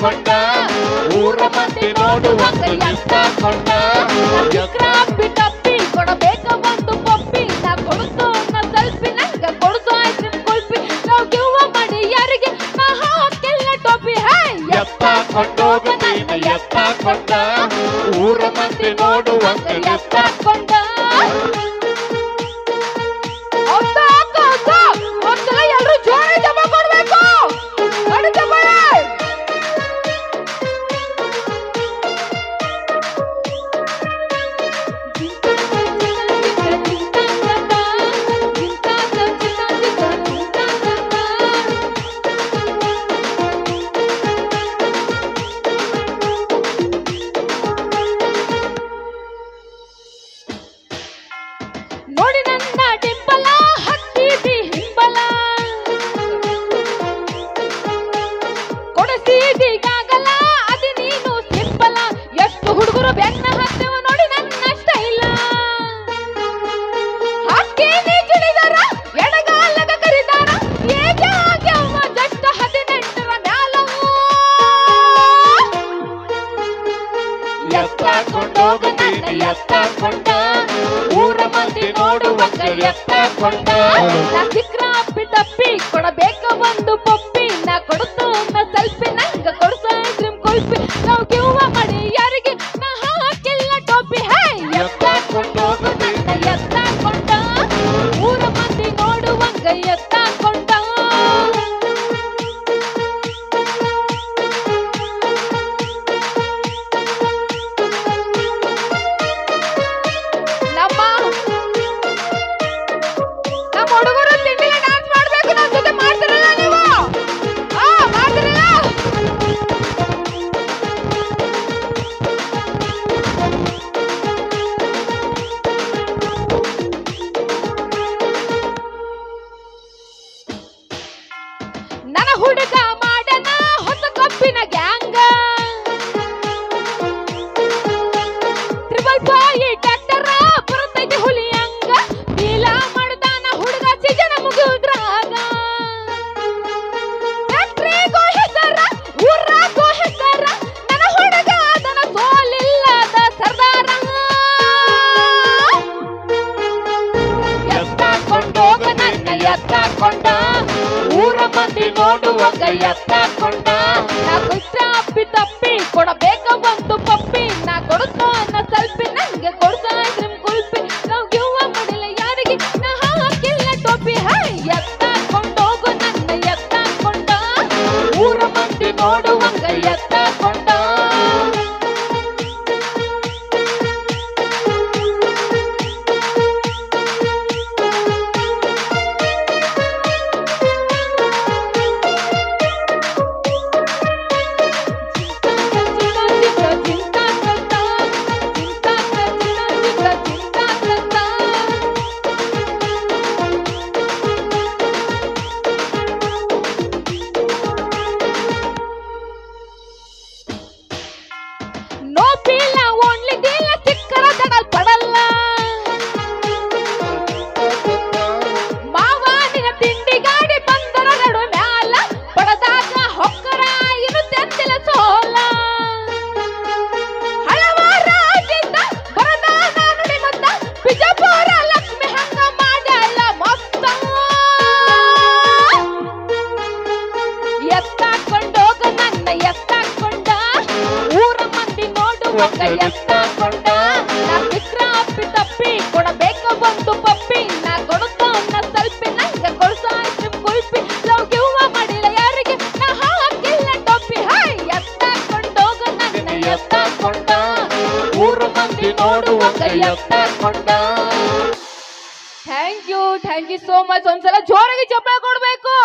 ಕೊಂಡ, ಊರ ಮಂದಿ ನೋಡುವಂಗ ಎತ್ತ ಕೊಂಡ. ತಪ್ಪಿ ಕೊಡಬೇಕು ಒಂದು ಪಪ್ಪಿ. ನಾ ಕೊಡ್ತಾನ ಸೆಲ್ಫಿ ನಂಗ ಕೊಡ್ಸ ಐಸ್ ಕುಲ್ಪಿ. ನಾವು ಗಿವ್ವ ಮಾಡಿ ಯಾರಿಗೆ ಮಹಾ ಕೆಲ್ಲ ಟೋಪಿ ಹೈ ಎತ್ತ ಕೊಂಡೋಗುತ್ತೀನಿ ಎತ್ತ ಕೊಂಡ. ಊರ ಮಂದಿ ನೋಡುವಂಗ ಎತ್ತ ಕೊಂಡ. ಎತ್ತ ಕೊಂಡ, ಊರ ಮಂದಿ ನೋಡುವಂಗ ಎತ್ತ ಕೊಂಡ. ಚಿಕ್ರ ಅಪ್ಪಿ ತಪ್ಪಿ ಕೊಡಬೇಕ ಒಂದು ಪಪ್ಪಿ ನಾ ಕೊಡುತ್ತ ಸೆಲ್ಫಿ ನಂಗ ಕೊಡ್ಸ ಕ್ರೀಮ್ ಕುಲ್ಪಿ ನಾವು ಗಿವ್ವ ಮಾಡಿ ಯಾರಿಗೆ ಹುಡುಗ ಮಂದಿ ನೋಡುವಂಗ ಎತ್ತ ಕೊಂಡ. ನಾ ಕುಷ್ಟ ಅಪ್ಪಿ ತಪ್ಪಿ, ಕೊಡಬೇಕ ಒಂದು ಪಪ್ಪಿ. ನಾ ಕೊಡುತ್ತ ಅನ್ನ ಸೆಲ್ಫಿ ನಂಗೆ ಕೊಡ್ತಾ ನಿಮ್ ಕುಲ್ಪಿ. ನಾವು ಗಿವ್ವ ಮಾಡಿಲ್ಲ ಯಾರಿಗೆ ನಾ ಹಾಕಿಲ್ಲ ಟೋಪಿ. ಹೈ ಎತ್ತ ಕೊಂಡೋಗು ನನ್ನ ಎತ್ತ ಕೊಂಡ. ಊರ ಮಂದಿ ನೋಡುವಂಗ ಎತ್ತ ಕೊಂಡ. ನೋಡುವಂಗ ಎತ್ತಾಕೊಂಡ ನಾ ಬಿಟ್ರ ಅಪ್ಪಿ ತಪ್ಪಿ ಕೊಡಬೇಕ ಪಪ್ಪಿ. ನಾ ಕೊಡುತ್ತ ಅನ್ನ ಸೆಲ್ಫಿ ನಂಗ ಐಸ್ಕ್ರೀಮ್ ಕುಲ್ಪಿ. ಮಾಡಿಲ್ಲ ಯಾರಿಗೆ ನಾ ಹಾಕಿಲ್ಲ ಟೊಪ್ಪಿ ಹೈ ನನ್ನ ಮಂದಿ ನೋಡುವಂಗ ಎತ್ತ ಕೊಂಡ. Thank you thank you so much ಒಂದ್ಸಲ ಜೋರಾಗಿ ಚಪ್ಪಾಳೆ ಕೊಡ್ಬೇಕು.